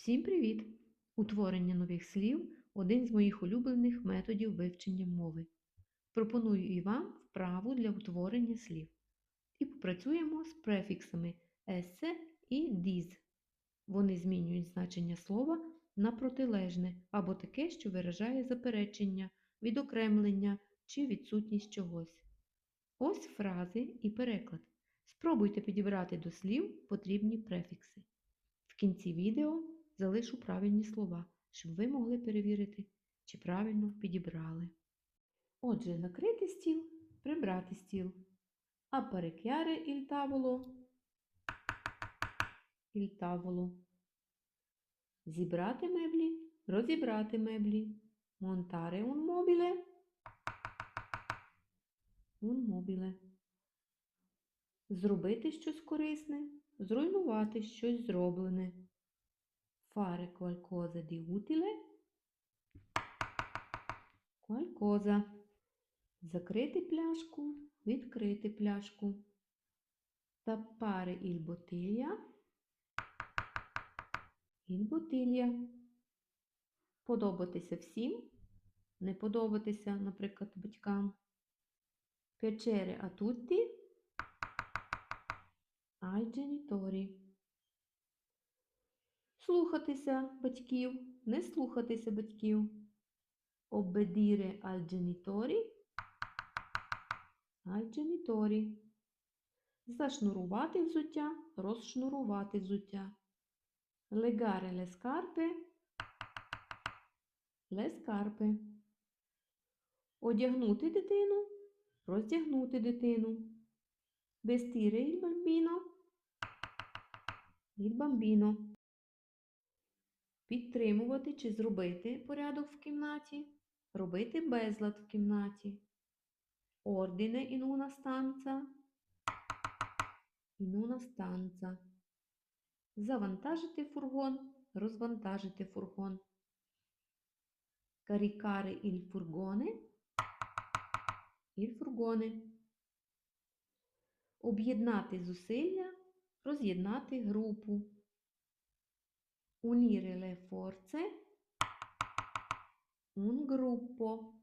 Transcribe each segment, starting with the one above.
Всім привіт! Утворення нових слів один з моїх улюблених методів вивчення мови. Пропоную і вам вправу для утворення слів. І попрацюємо з префіксами есе і діз. Вони змінюють значення слова на протилежне або таке, що виражає заперечення, відокремлення чи відсутність чогось. Ось фрази і переклад. Спробуйте підібрати до слів потрібні префікси. В кінці відео залишу правильні слова, щоб ви могли перевірити, чи правильно підібрали. Отже, накрити стіл, прибрати стіл. Apparecchiare il tavolo. Il tavolo. Зібрати меблі, розібрати меблі. Montare un mobile. Un mobile. Зробити щось корисне, зруйнувати щось зроблене. Fare qualcosa di utile. Qualcosa. Закрити пляшку, відкрити пляшку. Tappare il bottiglia. Il bottiglia. Подобатися всім. Не подобатися, наприклад, батькам. Tutti. Ai genitori. Слухатися батьків, не слухатися батьків. Obbedire al genitori. Al genitori. Зашнурувати взуття, розшнурувати взуття. Legare le scarpe. Le scarpe. Одягнути дитину, роздягнути дитину. Vestire il bambino. Il bambino. Підтримувати чи зробити порядок в кімнаті. Робити безлад в кімнаті. Ordine in una stanza. In. Завантажити фургон, розвантажити фургон. Caricare il furgone. Il furgone. Об'єднати зусилля, роз'єднати групу. Unire le forze. Un gruppo.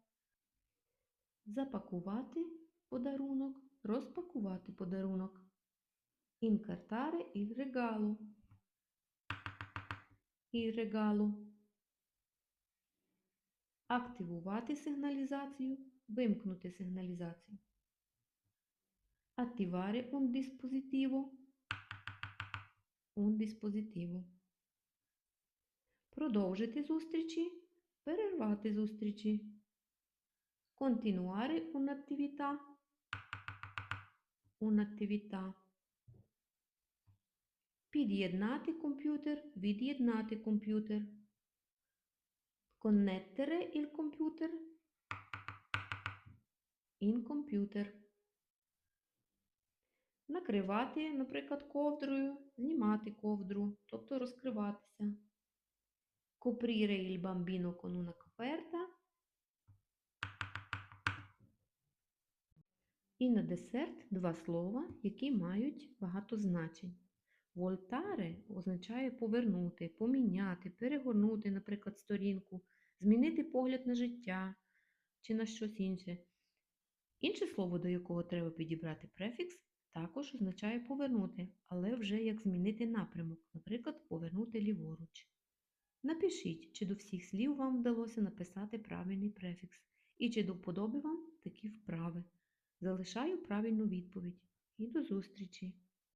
Запакувати подарунок, розпакувати подарунок. Incartare il regalo. Il regalo. Активувати сигналізацію, вимкнути сигналізацію. Attivare un dispositivo. Un dispositivo. Продовжити зустрічі, перервати зустрічі. Continuare un'attività. Un'attività. Під'єднати комп'ютер, від'єднати комп'ютер. Connettere il computer. In computer. Накривати, наприклад, ковдрою, знімати ковдру, тобто розкриватися. Coprire il bambino con una coperta. І на десерт два слова, які мають багато значень. Волтаре означає повернути, поміняти, перегорнути, наприклад, сторінку, змінити погляд на життя чи на щось інше. Інше слово, до якого треба підібрати префікс, також означає повернути, але вже як змінити напрямок, наприклад, повернути ліворуч. Напишіть, чи до всіх слів вам вдалося написати правильний префікс, і чи до вам такі вправи. Залишаю правильну відповідь. І до зустрічі!